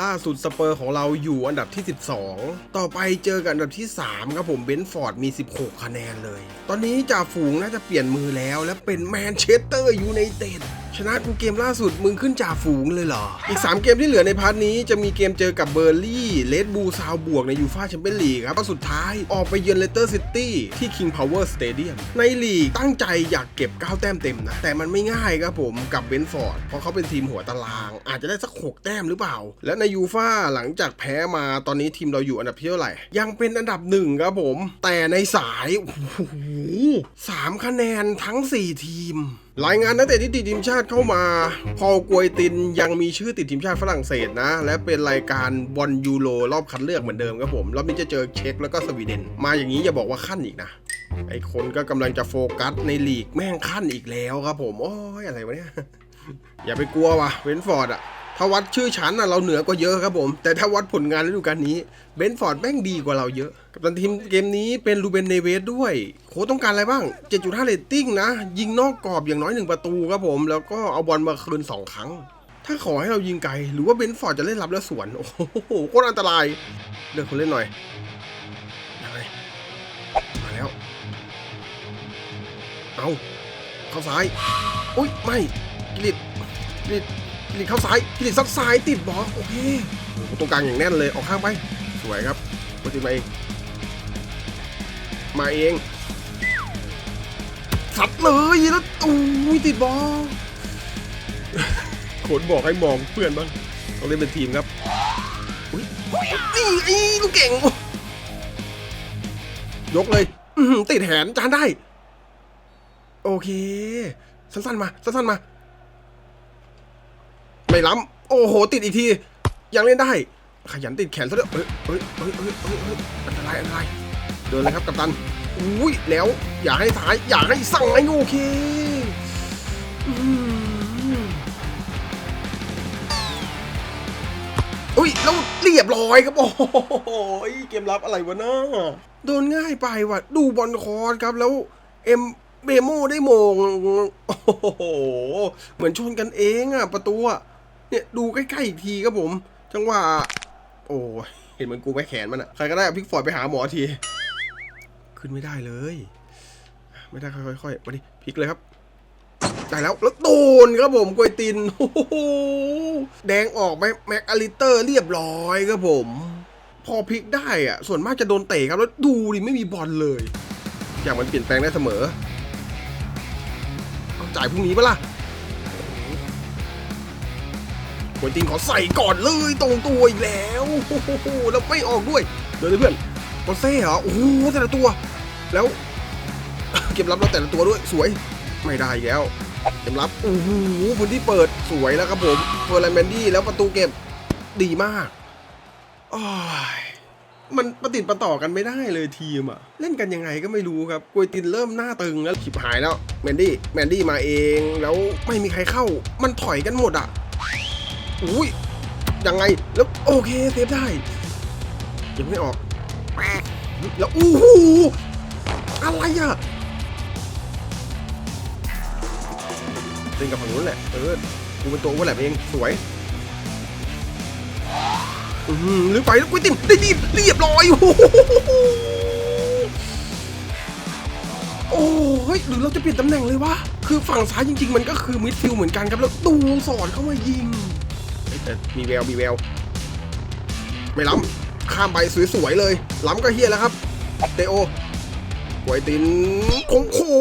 ล่าสุดสเปอร์ของเราอยู่อันดับที่ 12 ต่อไปเจอกับอันดับที่ 3 ครับผมเบนฟอร์ดมี 16 คะแนนเลย ตอนนี้จ่าฝูงน่าจะเปลี่ยนมือแล้ว และเป็นแมนเชสเตอร์ยูไนเต็ด ชนะกูเกมล่าสุดมึงขึ้นจ่าฝูงเลยเหรอ อีก 3 เกมที่เหลือในพาร์ทนี้จะมีเกมเจอกับเบอร์ลี่เลดบูซาวบวกในยูฟาแชมเปี้ยนลีกครับสุดท้ายออกไปเยือนเลสเตอร์ซิตี้ที่ King Power Stadium ในลีกตั้งใจอยากเก็บ 9 แต้มเต็มนะ แต่มันไม่ง่ายครับผมกับเบนฟอร์ดเพราะเขาเป็นทีมหัวตาราง อาจจะได้สัก 6 แต้มหรือเปล่า และในยูฟาหลังจากแพ้มาตอนนี้ทีมเราอยู่อันดับที่เท่าไหร่ ยังเป็นอันดับหนึ่งครับผม แต่ในสายโอ้โหสามคะแนนทั้ง 4 ทีม รายงานนักเตะที่ติดทีมชาติเข้ามา พอลกวยตินยังมีชื่อติดทีมชาติฝรั่งเศสนะ และเป็นรายการบอลยูโรรอบคัดเลือกเหมือนเดิมครับผม รอบนี้จะเจอเช็กแล้วก็สวีเดน มาอย่างนี้อย่าบอกว่าขั้นอีกนะ ไอคนก็กำลังจะโฟกัสในลีกแม่งขั้นอีกแล้วครับผม โอ้ยอะไรวะเนี่ย อย่าไปกลัววะเวนฟอร์ดอะ ถ้าวัดชื่อชั้นอะเราเหนือกว่าเยอะครับผม แต่ถ้าวัดผลงานฤดูกาลนี้เบนฟอร์ดแม่งดีกว่าเราเยอะ กับตันทีมเกมนี้เป็นลูเบนเนเวสด้วย โค้ต้องการอะไรบ้าง 7.5เรตติ้งนะ ยิงนอกกรอบอย่างน้อยหนึ่งประตูครับผม แล้วก็เอาบอลมาคืน 2 ครั้ง ถ้าขอให้เรายิงไกล หรือว่าเบนฟอร์ดจะเล่นรับแล้วสวน โอ้โหโคตรอันตรายเลือกคนเล่นหน่อยยังไงมาแล้ว เอาเข้าซ้าย อุ้ยไม่กิริตกิริต กิริตเข้าซ้ายกิริตซัดซ้ายติดบอกโอเคตรงกลางอย่างแน่นเลยออกข้างไปสวยครับโปรติมาเองมาเองสัดเลยแล้วอุ้ยติดบอลขนบอกให้มองเพื่อนบ้างต้องเล่นเป็นทีมครับอุ้ยนี่ไอ้ลูกเก่งยกเลยติดแหนจานได้ โอเค สั้นๆมา สั้นๆมา ไม่ล้ำโอ้โห ติดอีกที ยังเล่นได้ ขยันติดแขนซะด้วยเอ้ยเอ้ยเอ้ยเอ้ยเอ้ยเอ้ยอันตรายอันตรายเดินเลยครับกัปตันอุ้ยแล้วอย่าให้ท้ายอย่าให้สั่งไอ้โอเคอุ้ยแล้วเรียบร้อยครับโอ้โหเกมรับอะไรวะน้าโดนง่ายไปว่ะ ดูบอลคอร์สครับแล้วเอ็มเบโมได้โมง โอ้โห เหมือนชนกันเองอะประตูอะ เนี่ยดูใกล้ๆอีกทีครับผม จังหวะโอ้เห็นเหมือนกูแม่แขนมันอะใครก็ได้พิกฟอร์ดไปหาหมอที ขึ้นไม่ได้เลย ไม่ได้ค่อยๆมาดิพลิกเลยครับได้แล้วแล้วโดนครับผมกวยตินโอ้โหแดงออกไปแม็กอลิเตอร์เรียบร้อยครับผม พอพลิกได้อะส่วนมากจะโดนเตะครับแล้วดูดิไม่มีบอลเลย อย่างมันเปลี่ยนแปลงได้เสมอเอาจ่ายพรุ่งนี้ปะล่ะ กวยตินขอใส่ก่อนเลยตรงตัวอีกแล้วโอ้โหแล้วไม่ออกด้วยเดี๋ยวเพื่อนโอเซ่เหรอโอ้โหแต่ละตัว แล้ว เก็บรับเราแต่ละตัวด้วยสวยไม่ได้แล้วเก็บรับโอ้โหพื้นที่เปิดสวยแล้วครับผมเฟอร์แลแมนดี้แล้วประตูเก็บดีมากอ้ายมันประติดประต่อกันไม่ได้เลยทีมอะเล่นกันยังไงก็ไม่รู้ครับกวยตินเริ่มหน้าตึงแล้วฉิบหายแล้วแมนดี้แมนดี้มาเองแล้วไม่มีใครเข้า มันถอยกันหมดอะ อุ้ยยังไงแล้วโอเคเซฟได้ ยังไม่ออกแล้วอู้หูอะไรอะเล่นกับฝั่งนู้นแหละเออกูเป็นตัวอ้วนแหละเองสวยอือหือหรือไปแล้วกุยติมได้ดีเรียบร้อยโอ้เฮ้ยหรือเราจะเปลี่ยนตำแหน่งเลยวะคือฝั่งซ้ายจริง ๆ มันก็คือมิดฟิลด์เหมือนกันครับแล้วดูสอดเข้ามายิง แต่มีแววมีแวว ไม่ล้ำข้ามไปสวยๆเลย ล้ำก็เฮียแล้วครับเตโอกวยตินโค้งโค้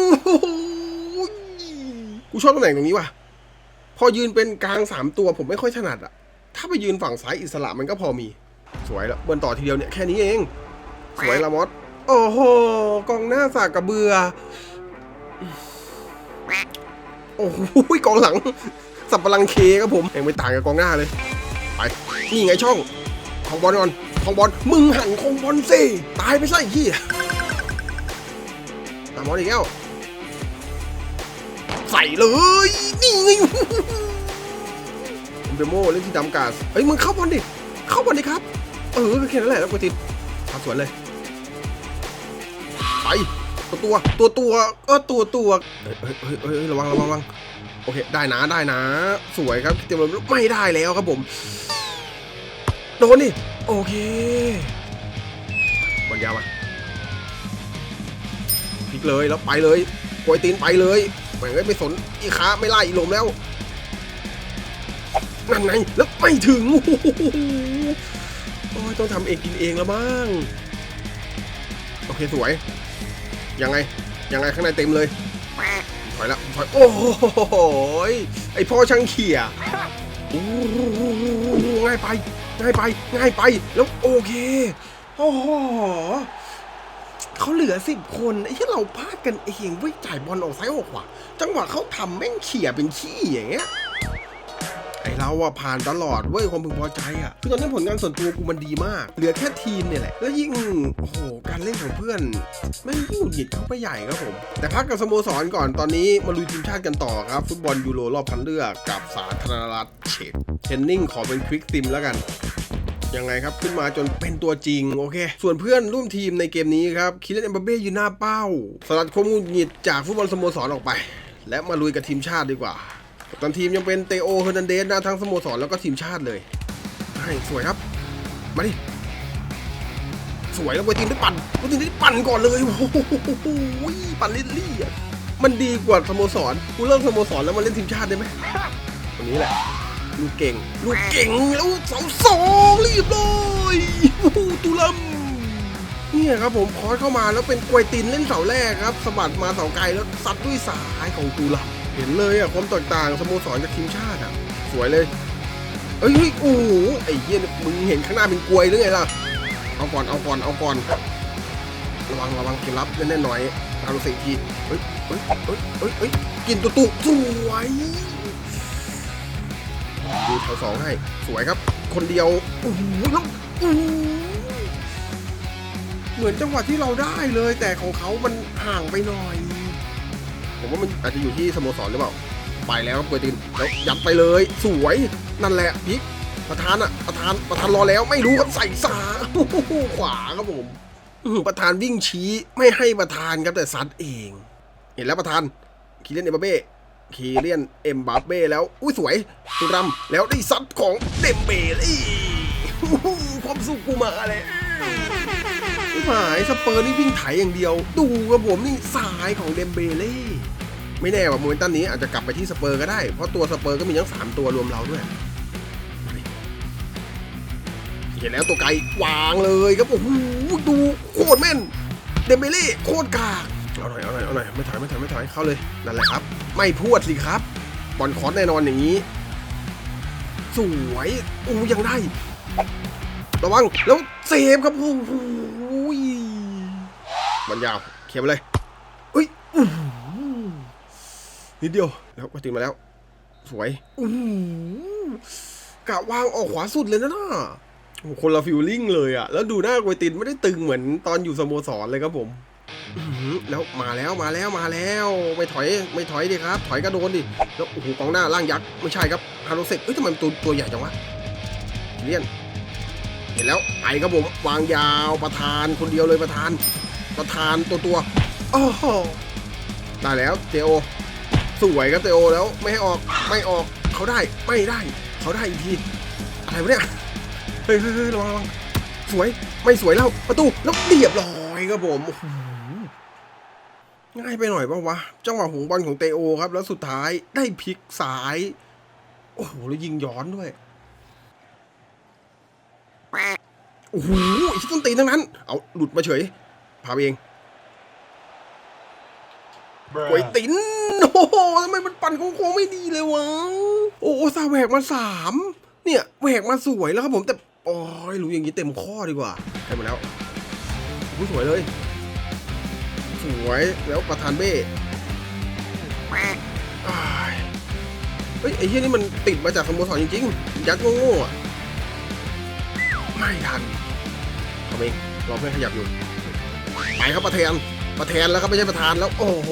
งกูชอบตำแหน่งตรงนี้ว่ะ พอยืนเป็นกลางสามตัวผมไม่ค่อยถนัดอะถ้าไปยืนฝั่งซ้ายอิสระมันก็พอมี สวยแล้วเบิร์นต่อทีเดียวเนี่ยแค่นี้เอง สวยละมอสโอ้โหกองหน้าสากกระเบือ โอ้โหกองหลัง สับปะรังเคครับผมเองไม่ต่างกับกองหน้าเลย ไป นี่ไงช่อง ของบอลก่อน ของบอล มึงหันของบอลสิตายไปซะไอ้ขี้ยตามบอลอีกแล้ว ใส่เลย นี่ไงเบโมเล่นที่ดำกาสเฮ้ยมึงเข้าบอลดิ เข้าบอลดิครับ เออแค่นั้นแหละแล้วกูติดพักสวนเลย ไป ตัวตัวตัวตัวเออตัวตัวเฮ้ยเฮ้ยเฮ้ยเฮ้ยระวังระวังระวัง โอเค ได้นะได้นะ สวยครับเตรียมลมไม่ได้แล้วครับผม โดนนี่ โอเคบอลยาวมาพลิกเลยแล้วไปเลยกวยตีนไปเลยแม่งไม่สนอีขาไม่ไล่อีลมแล้วนั่นไงแล้วไม่ถึงโอ้โหโอ้ยต้องทำเองกินเองแล้วบ้างโอเคสวยยังไงยังไงข้างในเต็มเลย ถอยละถอยโอ้โหไอพ่อช่างเขี่ยโอ้ง่ายไป ง่ายไป ง่ายไป แล้วโอเค โอ้โหเขาเหลือสิบคนไอ้ที่เราพลาดกันเองเว้ยจ่ายบอลออกซ้ายออกขวาจังหวะเขาทำแม่งเขี่ยเป็นขี้อย่างเงี้ย ไอเราอะผ่านตลอดเว้ยความพึงพอใจอะคือตอนนี้ผลงานส่วนตัวกูมันดีมาก เหลือแค่ทีมเนี่ยแหละ แล้วยิ่งโอ้โหการเล่นของเพื่อนแม่ยิ่งหงุดหงิดเข้าไปใหญ่ครับผม แต่พักกับสโมสรก่อนตอนนี้มาลุยทีมชาติกันต่อครับ ฟุตบอลยูโรรอบคัดเลือกกับสาธารณรัฐเชกเทนนิ่งขอเป็นควิกซิมแล้วกันยังไงครับ ขึ้นมาจนเป็นตัวจริง โอเค ส่วนเพื่อนร่วมทีมในเกมนี้ครับ คิเลนเอ็มบัปเบ้ยืนหน้าเป้า สลัดความหงุดหงิดจากฟุตบอลสโมสรออกไป และมาลุยกับทีมชาติดีกว่า กัปตันทีมยังเป็นเตโอเฮอร์นันเดสนะทั้งสโมสรแล้วก็ทีมชาติเลยให้สวยครับ มาดิ สวยแล้วไปทีมได้ปั่นไปทีมได้ปั่นก่อนเลยโอ้โหปั่นลิลลี่อะมันดีกว่าสโมสรกูเลิกสโมสรแล้วมาเล่นทีมชาติได้ไหมคนนี้แหละลูกเก่ง ลูกเก่งแล้วเสาสองรีบเลยโอ้โหตุลัมเนี่ยครับผมคอสเข้ามาแล้วเป็นกวยตินเล่นเสาแรกครับสะบัดมาเสาไกลแล้วซัดด้วยสายของตุลัม เห็นเลยอะความแตกต่างสโมสรกับทีมชาติอะ สวยเลยเอ้ยเฮ้ยโอ้โหไอ้เหี้ยมึงเห็นข้างหน้าเป็นกลวยหรือไงล่ะ เอาก่อนเอาก่อนเอาก่อนระวังระวังเกมรับแน่ๆหน่อยเอาดูสิทีเฮ้ยเฮ้ยเฮ้ยเฮ้ยเฮ้ยกินตุตุสวยดูแถวสองให้สวยครับ คนเดียวโอ้โหแล้วโอ้เหมือนจังหวะที่เราได้เลย แต่ของเขามันห่างไปหน่อย ผมว่ามันอาจจะอยู่ที่สโมสรหรือเปล่า ไปแล้วครับเกวยตินแล้วยัดไปเลย สวยนั่นแหละพิกประธานอะประธานประธานรอแล้วไม่รู้ครับใส่สาขวาครับผมประธานวิ่งชี้ไม่ให้ประธานครับแต่ซัดเอง เห็นแล้วประธานคีเลียนเอ็มบัปเบ้คีเลียนเอ็มบัปเบ้แล้วอุ้ยสวยตุรัมแล้วได้ซัดของเดมเบลี่ความสุขกูมาเลย หายสเปอร์นี่วิ่งไถอย่างเดียว ดูกับผมนี่สายของเดมเบเล่ไม่แน่ว่าโมเมนตัมนี้อาจจะกลับไปที่สเปอร์ก็ได้ เพราะตัวสเปอร์ก็มีทั้งสามตัวรวมเราด้วยเห็นแล้วตัวไกลวางเลยครับโอ้โหดูโคตรแม่น เดมเบเล่โคตรกากเอาหน่อยเอาหน่อยเอาหน่อยไม่ถอยไม่ถอยไม่ถอยเข้าเลยนั่นแหละครับ ไม่พูดสิครับบอลคอสแน่นอนอย่างนี้ สวยอู้ยังได้ ระวังแล้วเซฟครับโอ้โห บอลยาวเคลียร์ไปเลยเอ้ยนิดเดียวแล้วก็ตีมาแล้ว สวยอู้กะวางออกขวาสุดเลยนะน่ะโคนละฟิลลิ่งเลยอะแล้วดูหน้ากวยตินไม่ได้ตึงเหมือนตอนอยู่สโมสรเลยครับผมแล้วมาแล้วมาแล้วมาแล้วไม่ถอยไม่ถอยดิครับ ถอยก็โดนดิแล้วโอ้โหกองหน้าล่างยักษ์ไม่ใช่ครับฮาโรเซกเอ้ยทำไมตัวตัวใหญ่จังวะเลียนเห็นแล้วไปครับผมวางยาวประธานคนเดียวเลยประธาน ประธานตัวตัวโอ้โหได้แล้วเตโอ สวยครับเตโอแล้วไม่ให้ออกไม่ออกเขาได้ไม่ได้ เขาได้อีกทีอะไรวะเนี่ยเฮ้ยเฮ้ยเฮ้ยระวังระวังสวยไม่สวยแล้วประตูแล้วเรียบร้อยครับผมโอ้โหง่ายไปหน่อยปะวะจังหวะหงบอลของเตโอครับ แล้วสุดท้ายได้พลิกซ้าย โอ้โหแล้วยิงย้อนด้วยโอ้โหไอ้ที่ต้นตีนทั้งนั้น เอาหลุดมาเฉย พาไปเองกวยตินโอ้โหทำไมมันปั่นโค้งๆไม่ดีเลยวะ โอ้โหซาแหวกมาสามเนี่ยแหวกมาสวยแล้วครับผมแต่โอ้ยรู้อย่างนี้เต็มข้อดีกว่าใช่มาแล้วโอ้โหสวยเลย สวยแล้วประธานเบ้อ้ายเฮ้ยไอ้เหี้ยนี่มันติดมาจากสโมสรจริงๆ ยัดโง่ๆอะ ไม่ทันเขาเองรอเพื่อนขยับอยู่ ไปครับประธานประธานแล้วครับไม่ใช่ประธานแล้ว โอ้โห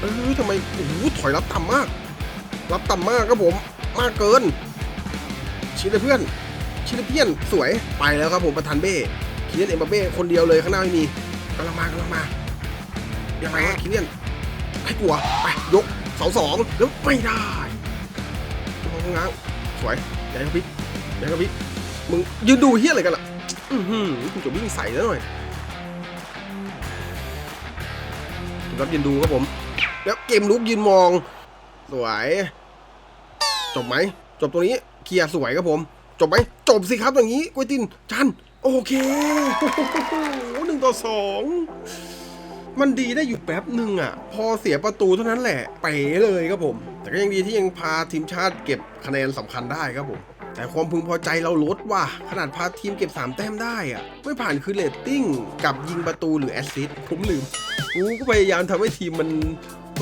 เออทำไมโอ้โหถอยรับต่ำมาก รับต่ำมากครับผมมากเกิน ชิลเพื่อน ชิลเพี้ยนสวยไปแล้วครับผมประธานเบ้คิเลียนเอ็มบัเบ้คนเดียวเลยข้างหน้าไม่มีกำลังมากำลังมายังไงวะคิเลียนให้กลัวไปยกเสาสองแล้วไม่ได้มองง้างสวยใหญ่กระพริบใหญ่กระพริบมึงยืนดูเฮี้ยอะไรกันล่ะ อือหือกูจะวิ่งใส่แล้วหน่อย ครับยืนดูครับผม แล้วเกมลุกยืนมอง สวย จบไหม จบตรงนี้เคลียร์สวยครับผม จบไหม จบสิครับอย่างนี้กวยตินจันโอเคหนึ่งต่อสองมันดีได้อยู่แป๊บหนึ่งอะ พอเสียประตูเท่านั้นแหละ เป๋เลยครับผม แต่ก็ยังดีที่ยังพาทีมชาติเก็บคะแนนสำคัญได้ครับผม แต่ความพึงพอใจเราลดว่ะ ขนาดพาทีมเก็บ 3 แต้มได้อะไม่ผ่านคือเรตติ้งกับยิงประตูหรือแอสซิสต์ผมลืมกูก็พยายามทำให้ทีมมัน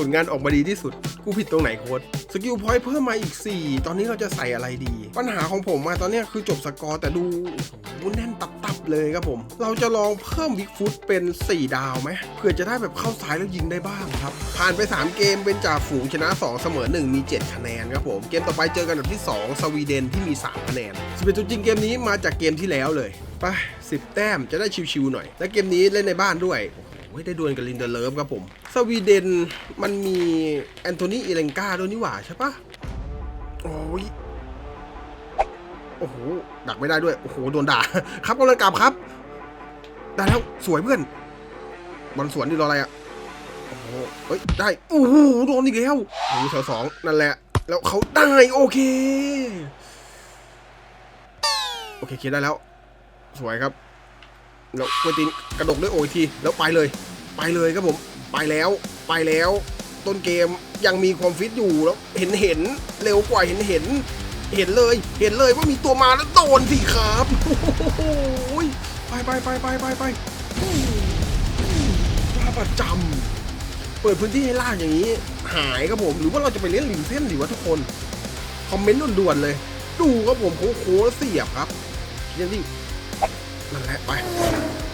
ลงานออกมาดีที่สุด กูผิดตรงไหนโค้ดสกิลพอยต์เพิ่มมาอีก 4 ตอนนี้เราจะใส่อะไรดี ปัญหาของผมมาตอนนี้คือจบสกอร์แต่ดูโอ้โหแน่นตับๆเลยครับผม เราจะลองเพิ่มบิ๊กฟุตเป็น 4 ดาวไหมเพื่อจะได้แบบเข้าซ้ายแล้วยิงได้บ้างครับ ผ่านไป 3 เกมเป็นจ่าฝูงชนะ 2 เสมอ 1 มี 7 คะแนนครับผม เกมต่อไปเจอกันแบบที่ 2 สวีเดนที่มี 3 คะแนนสเปนตัวจริงเกมนี้มาจากเกมที่แล้วเลยไป10 แต้มจะได้ชิวๆหน่อย และเกมนี้เล่นในบ้านด้วยโอ้ย ได้ดวลกับลินเดอร์เลิฟครับผม สวีเดนมันมีแอนโทนีเอเลนกาด้วยนี่หว่าใช่ปะโอ้ยโอ้โห ดักไม่ได้ด้วย โอ้โห โดนด่า ครับกำลังกลับครับ ได้แล้ว สวยเพื่อน บอลสวนนี่รออะไรอะโอ้โหเฮ้ย ได้ โอ้โห โดนอีกแล้วโอ้โหแถวสองนั่นแหละ แล้วเขาได้ โอเค โอเคเคลียร์ได้แล้ว สวยครับ แล้วกวนตีนกระดกด้วยโอทีแล้วไปเลย ไปเลยครับผมไปแล้วไปแล้ว ต้นเกมยังมีความฟิตอยู่แล้วเห็นเห็นเร็วกว่าเห็นเห็น เห็นเลยเห็นเลยว่ามีตัวมาแล้วโดนสิครับโอ้โหไปไปไปไปไปไปมาประจำเปิดพื้นที่ให้ล่าอย่างนี้ หายครับผมหรือว่าเราจะไปเล่นริมเส้นดีวะทุกคนคอมเมนต์ด่วนๆเลย ดูครับผมโค้งโค้งแล้วเสียบครับยังวิ่ นั่นแหละไป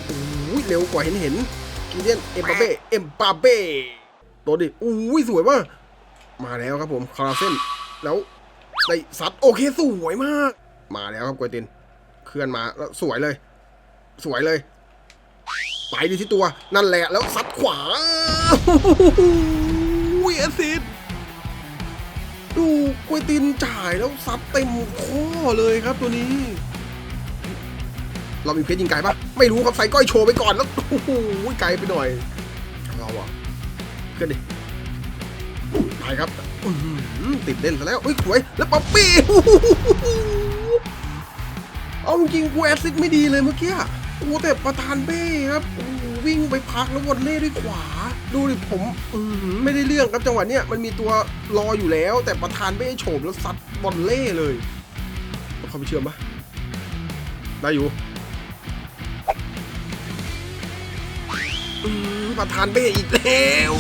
โอ้ยเร็วกว่าเห็นเห็นกิเดียนเอ็มปาเบ้เอ็มปาเบ้ตัวดิอุ้ยสวยมากมาแล้วครับผมคาราเซนแล้วได้ซัดโอเคสวยมาก มาแล้วครับกวยติน เคลื่อนมาแล้วสวยเลย สวยเลยไปดีที่ตัวนั่นแหละแล้วซัดขวาอุ้ยอสซิดดูกวยตินจ่ายแล้วซัดเต็มข้อเลยครับตัวนี้ เรามีเพชรยิงไกลปะไม่รู้ครับใส่ก้อยโชว์ไปก่อนแล้วโอ้โหไกลไปหน่อยเราอะขึ้นดิไปครับติดเล่นซะแล้วอุ้ยสวยแล้วป๊อปปี้โอ้โหเอาจริงกูแอสซิดไม่ดีเลยเมื่อกี้โอ้แต่ประธานเบ้ครับวิ่งไปพักแล้ววนเล่ด้วยขวา ดูดิผมอื้อหือไม่ได้เรื่องครับจังหวะเนี้ยมันมีตัวรออยู่แล้ว แต่ประธานเบ้โฉบแล้วซัดบอลเล่เลยเขาไปเชื่อมปะได้อยู่ ประธานเบ้อีกแล้ว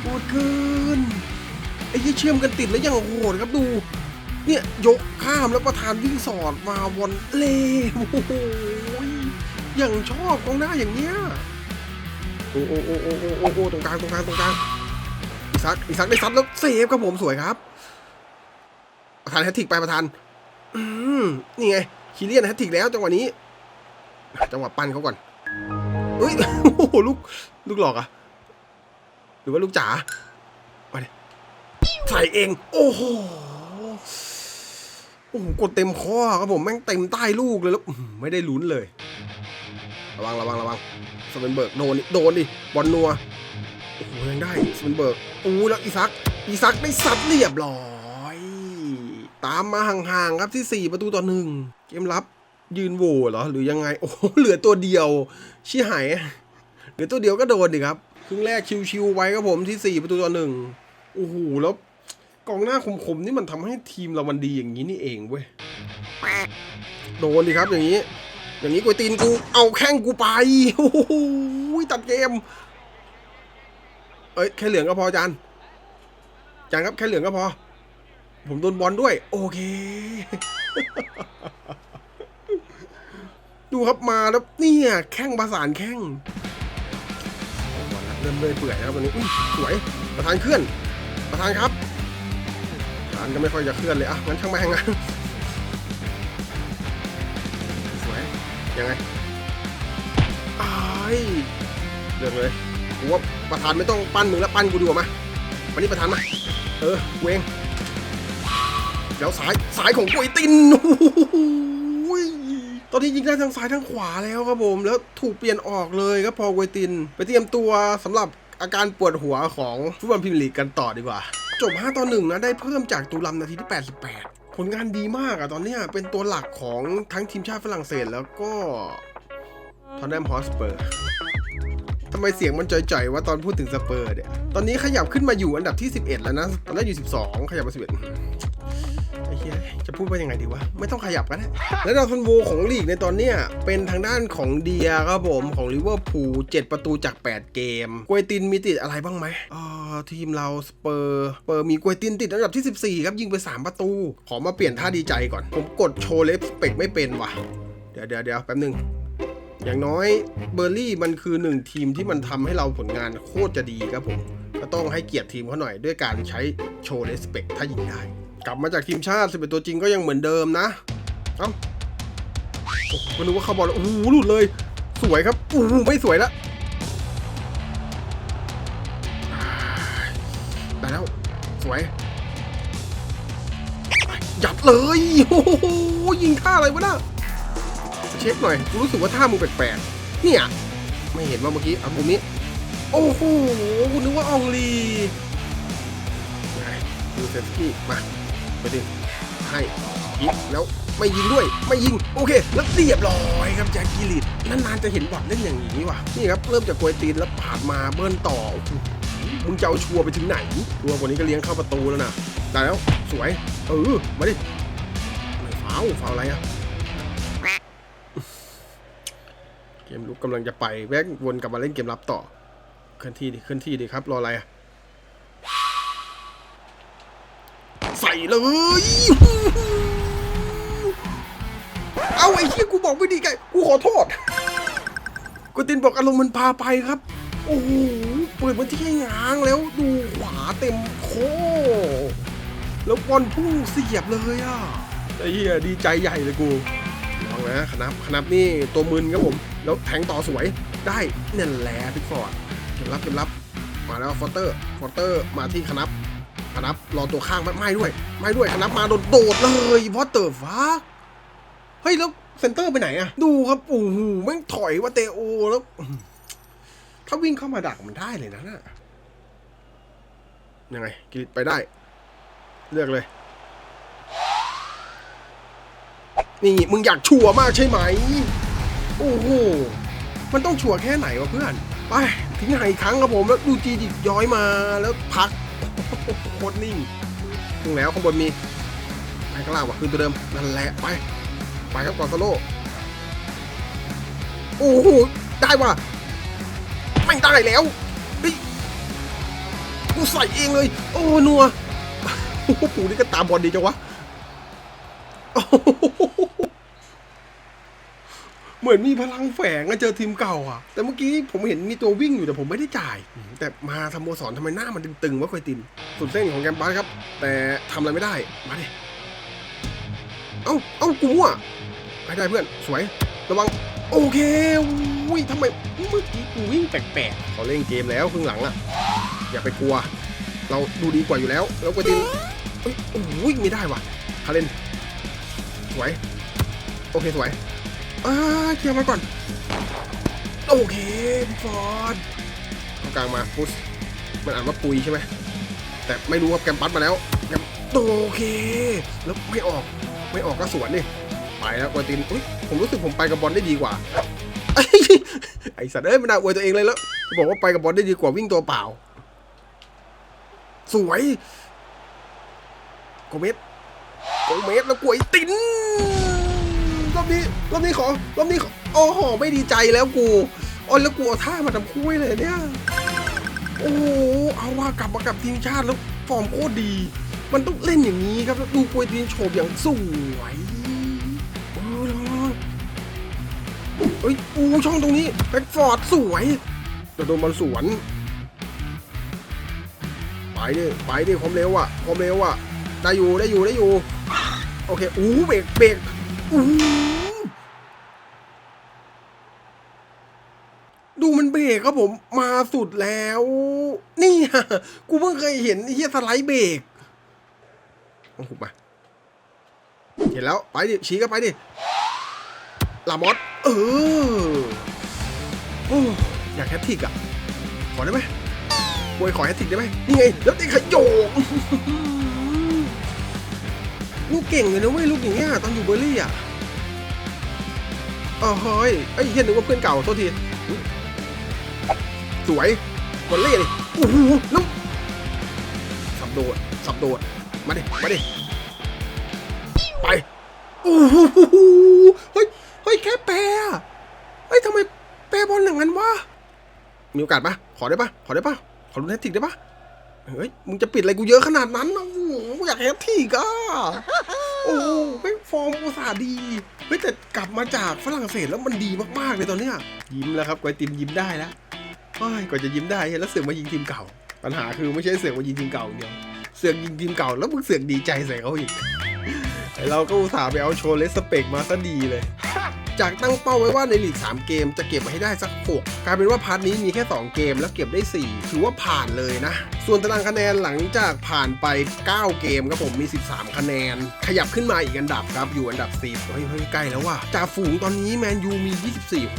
โหดเกินไอ้ที่เชื่อมกันติดแล้วยังโหดครับดู เนี่ยยกข้ามแล้วประธานวิ่งสอดมาบอลเล่โอ้โหอย่างชอบกองหน้าอย่างเนี้ยโอ้โอ้โอ้โอ้โอ้โอ้โอ้ตรงกลางตรงกลางตรงกลางอีซักอีซักได้ซัดแล้วเซฟครับผมสวยครับ ประธานแฮตทริกไปประธาน อืมนี่ไง คีเลียนแฮตทริกแล้วจังหวะนี้ จังหวะปั้นเขาก่อนเอ้ยโอ้โหลูกลูกหลอกอะหรือว่าลูกจ๋ามาดิใส่เอง โอ้โหโอ้โหกดเต็มข้อครับผมแม่งเต็มใต้ลูกเลยแล้วไม่ได้ลุ้นเลย ระวังระวังระวังสเปนเบิร์กโดนโดนดิบอลนัวโอ้โหยังได้สเปนเบิร์กอู้แล้วอีซักอีซักได้ซัดเรียบร้อย ตามมาห่างๆครับที่ 4 ประตูต่อหนึ่งเกมรับยืนโหวเหรอหรือยังไง โอ้เหลือตัวเดียวชี้หายเหลือตัวเดียวก็โดนดิครับครึ่งแรกชิวๆไว้ครับผมที่ 4 ประตูต่อหนึ่งโอ้โหแล้วกองหน้าคมๆนี่มันทำให้ทีมเรามันดีอย่างนี้นี่เองเว้ยโดนดิครับอย่างนี้ อย่างนี้กวยตีนกูเอาแข้งกูไปโอ้โหตัดเกมเอ้ยแค่เหลืองก็พอจานจานครับแค่เหลืองก็พอ ผมโดนบอลด้วย โอเค ดูครับมาแล้วเนี่ยแข้งประสานแข้งเอาบอลเริ่มเลยเปื่อยนะครับวันนี้อุ้ยสวยประธานเคลื่อน ประธานครับประธานก็ไม่ค่อยจะเคลื่อนเลยอะงั้นช่างแม่งนะสวยยังไงอ้ายเลือกเลยกูว่าประธานไม่ต้องปั้นมึงแล้วปั้นกูดีกว่ามาวันนี้ประธานมาเออกูเอง แล้วสายสายของกุยตินโอ้ยตอนนี้ยิงได้ทั้งซ้ายทั้งขวาแล้วครับผมแล้วถูกเปลี่ยนออกเลยครับพอกุยติน ไปเตรียมตัวสำหรับอาการปวดหัวของฟุตบอลพรีเมียร์ลีกกันต่อดีกว่า จบ 5 ต่อ 1 นะ ได้เพิ่มจากตูรัมนาทีที่ 88 ผลงานดีมากอะตอนนี้เป็นตัวหลักของทั้งทีมชาติฝรั่งเศสแล้วก็ทอนแนมฮอสเปอร์ทำไมเสียงมันจ่อยๆว่าตอนพูดถึงสเปอร์เนี่ย ตอนนี้ขยับขึ้นมาอยู่อันดับที่ 11 แล้วนะ ตอนแรกอยู่ 12 ขยับมา 11ไอ้ เหี้ยจะพูดว่ายังไงดีวะ ไม่ต้องขยับก็ได้ และดาวซันโวของลีกในตอนเนี้ยเป็นทางด้านของเดียครับผม ของลิเวอร์พูล7ประตูจาก 8 เกมกวยตินมีติดอะไรบ้างไหมอ่าทีมเราสเปอร์สเปอร์มีกวยตินติดอันดับที่ 14 ครับ ยิงไป 3 ประตู ขอมาเปลี่ยนท่าดีใจก่อน ผมกดโชว์เลฟสเปกไม่เป็นว่ะ เดี๋ยวเดี๋ยวเดี๋ยวแป๊บนึงอย่างน้อยเบอร์รี่มันคือหนึ่งทีมที่มันทำให้เราผลงานโคตรจะดีครับผม ก็ต้องให้เกียรติทีมเขาหน่อยด้วยการใช้โชว์เลสเปกถ้ายิงได้ กลับมาจากทีมชาติ11ตัวจริงก็ยังเหมือนเดิมนะ เอ้าโอ้โหไม่รู้ว่าเขาบอลแล้วโอ้โหหลุดเลย สวยครับโอ้โหไม่สวยละได้แล้ว สวยหยัดเลยโอ้โหยิงท่าอะไรวะน่ะเช็คหน่อยกูรู้สึกว่าท่ามึงแปลกๆเนี่ยไม่เห็นว่าเมื่อกี้เอามุมนี้ โอ้โหกูนึกว่าอองลีดูเซนสกี้มา ไปดิให้ยิงแล้วไม่ยิงด้วยไม่ยิงโอเค แล้วเรียบร้อยครับแจ็คกิลิตนานๆจะเห็นบอลเล่นอย่างนี้ว่ะนี่ครับเริ่มจากกวยตีนแล้วปาดมาเบิ้ลต่อมึงจะเอาชัวร์ไปถึงไหนตัวกว่านี้ก็เลี้ยงเข้าประตูแล้วนะได้แล้วสวยเออมาดิไม่ฟาวฟาวอะไรอะเกมลุกกำลังจะไปแวกวนกลับมาเล่นเกมรับต่อเคลื่อนที่ดิเคลื่อนที่ดิครับรออะไรอะ ใส่เลย เอาไอ้เหี้ยกูบอกไม่ดีไงกูขอโทษกูตินบอกอารมณ์มันพาไปครับ โอ้โห เปิดมาที่แค่ง้างแล้วดูขวาเต็มโค แล้วบอลพุ่งเสียบเลยอะ ไอ้เหี้ยดีใจใหญ่เลยกูลองนะคณับคณับนี่ตัวมึนครับผม แล้วแทงต่อสวยได้เนั่นแหละพิกฟอร์ดเก็บรับเก็บรับ มาแล้วฟอร์เตอร์ ฟอร์เตอร์มาที่คณับ คณับรอตัวข้างไม่ไม่ด้วย ไม่ด้วยคณับมาโดดโดดเลยพอเตอร์ฟ้าเฮ้ยแล้วเซนเตอร์ไปไหนอะดูครับโอ้โหแม่งถอยว่าเตโอแล้ว ถ้าวิ่งเข้ามาดักมันได้เลยนะน่ะยังไงกรีดไปได้ เลือกเลย นี่มึงอยากชัวร์มากใช่ไหม โอ้โหมันต้องชัวร์แค่ไหนวะเพื่อน ไปทิ้งหายครั้งครับผมแล้วดูจีดิย้อยมาแล้วพัก โคตรนิ่งถึงแล้วข้างบนมีไปข้างล่างว่ะคืนตัวเดิมนั่นแหละไปไปครับกอนซาโลโอ้โหได้ว่ะไม่ได้แล้วเฮ้ยกูใส่เองเลย โอ้นัวโอ้โหปู่นี่ก็ตามบอลดีจังวะโอ้โห เหมือนมีพลังแฝงอะเจอทีมเก่าอะแต่เมื่อกี้ผมเห็นมีตัววิ่งอยู่แต่ผมไม่ได้จ่าย แต่มาสโมสรทำไมหน้ามันตึงๆวะคอยติน สุดเส้นของแกมปัสครับ แต่ทำอะไรไม่ได้ มาดิ เอ้า เอ้ากูอะไปได้เพื่อน สวย ระวัง โอเคอุ้ยทำไมเมื่อกี้กูวิ่งแปลกๆเขาเล่นเกมแล้วครึ่งหลังอะอย่าไปกลัว เราดูดีกว่าอยู่แล้ว แล้วกวยตินเอ้ยโอ้ยไม่ได้ว่ะคาเลนสวย โอเคสวย อ่าเคลียร์มาก่อน โอเคพี่ฟอร์ดเอากลางมาพุชมันอ่านว่าปุยใช่ไหมแต่ไม่รู้ครับแกมปัสมาแล้วแกมโอเค แล้วไม่ออกไม่ออกก็สวนนี่ไปแล้วกวนตินอุ้ยผมรู้สึกผมไปกับบอลได้ดีกว่าไอ้ไอสัตว์เอ้ยมันน่าอวยตัวเองเลยแล้วจะบอกว่าไปกับบอลได้ดีกว่าวิ่งตัวเปล่า สวยโกเมสโกเมสแล้วกวยตินร อบนี้รอบนี้ขอรอบนี้ขอโอ้โหไม่ดีใจแล้วกูอ๋อแล้วกูเอาท่ามาทำคุ้ยเลยเนี่ยโอ้โหเอาว่ากลับมากับทีมชาติแล้วฟอร์มโคตรดี มันต้องเล่นอย่างนี้ครับแล้วดูกวยตินโฉบอย่างสวยโอ้ยเอ้ยโอ้ช่องตรงนี้แบ็กฟอร์ดสวยแต่โดนบอลสวนไปดิไปดิความเร็วอะความเร็วอะได้อยู่ได้อยู่ได้อยู่ โอเคอู้เบรกเบรกอู้ดูมันเบ รกครับผมมาสุดแล้ว นี่ฮะกูเพิ่งเคยเห็นไอ้เฮียสไลด์เบรกโอ้โหมาเห็นแล้วไปดิชี้ก็ไปดิลามอสเออโอ้อยากแฮตทิกอะขอได้ไหมบวยขอแฮตทิกได้ไหมนี่ไงแล้วตีขยโยลูกเก่งเลยนะเว้ยลูกอย่างเงี้ยตอนอยู่เบอร์รี่อะอ๋อเฮ้ยไอ้เฮียนึกว่าเพื่อนเก่าโทษที สวยบอลเล่เลยโอ้โหแล้วสับโดดสับโดดมาดิมาดิไปโอ้โหเฮ้ยเฮ้ยแค่แปรอะเฮ้ยทำไมแปรบอลอย่างนั้นวะมีโอกาสปะขอได้ปะขอได้ปะขอรุนแฮตทริกได้ปะเฮ้ยมึงจะปิดอะไรกูเยอะขนาดนั้นนะโอ้โหอยากแฮตทริกอะโอ้โหแม่ฟอร์มอุตสาห์ดีเฮ้ยแต่กลับมาจากฝรั่งเศสแล้วมันดีมากๆเลยตอนเนี้ยยิ้มแล้วครับกวยติมยิ้มได้แล้ว กว่าจะยิ้มได้แล้วเสือกมายิงทีมเก่า ปัญหาคือไม่ใช่เสือกมายิงทีมเก่าเดียว เสือกยิงทีมเก่าแล้วมึงเสือกดีใจใส่เขาอีกไอเราก็อุตส่าห์ไปเอาโชว์เลสเปกมาซะดีเลย จากตั้งเป้าไว้ว่าในลีก 3 เกมจะเก็บมาให้ได้สัก 6 กลายเป็นว่าพาร์ทนี้มีแค่ 2 เกมแล้วเก็บได้ 4 ถือว่าผ่านเลยนะ ส่วนตารางคะแนนหลังจากผ่านไป 9 เกมครับผมมี 13 คะแนน ขยับขึ้นมาอีกอันดับครับอยู่อันดับ 10 เฮ้ยเฮ้ยใกล้แล้วว่ะจ่าฝูงตอนนี้แมนยูมี 24โอ้โห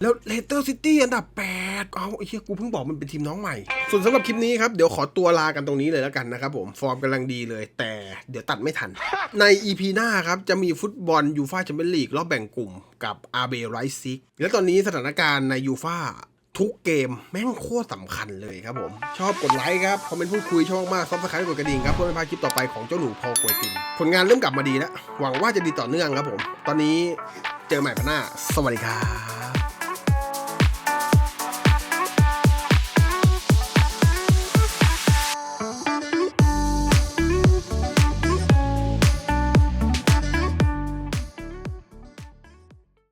แล้วเลสเตอร์ซิตี้อันดับ 8 เอาไอ้เหี้ยกูเพิ่งบอกมันเป็นทีมน้องใหม่ ส่วนสำหรับคลิปนี้ครับเดี๋ยวขอตัวลากันตรงนี้เลยแล้วกันนะครับผมฟอร์มกำลังดีเลยแต่ เดี๋ยวตัดไม่ทัน ใน EP หน้าครับ จะมีฟุตบอลยูฟาแชมเปี้ยนลีกรอบแบ่งกลุ่มกับอาเบไรซิกและตอนนี้สถานการณ์ในยูฟาทุกเกมแม่งโคตรสำคัญเลยครับผม ชอบกดไลค์ครับ คอมเมนต์พูดคุยชอบมากซับสไครต์กดกระดิ่งครับ เพื่อไม่พลาดคลิปต่อไปของเจ้าหนูพอกวยตินผลงานเริ่มกลับมาดีแล้ว หวังว่าจะดีต่อเนื่องครับผม ตอนนี้เจอใหม่พันหน้า สวัสดีครับ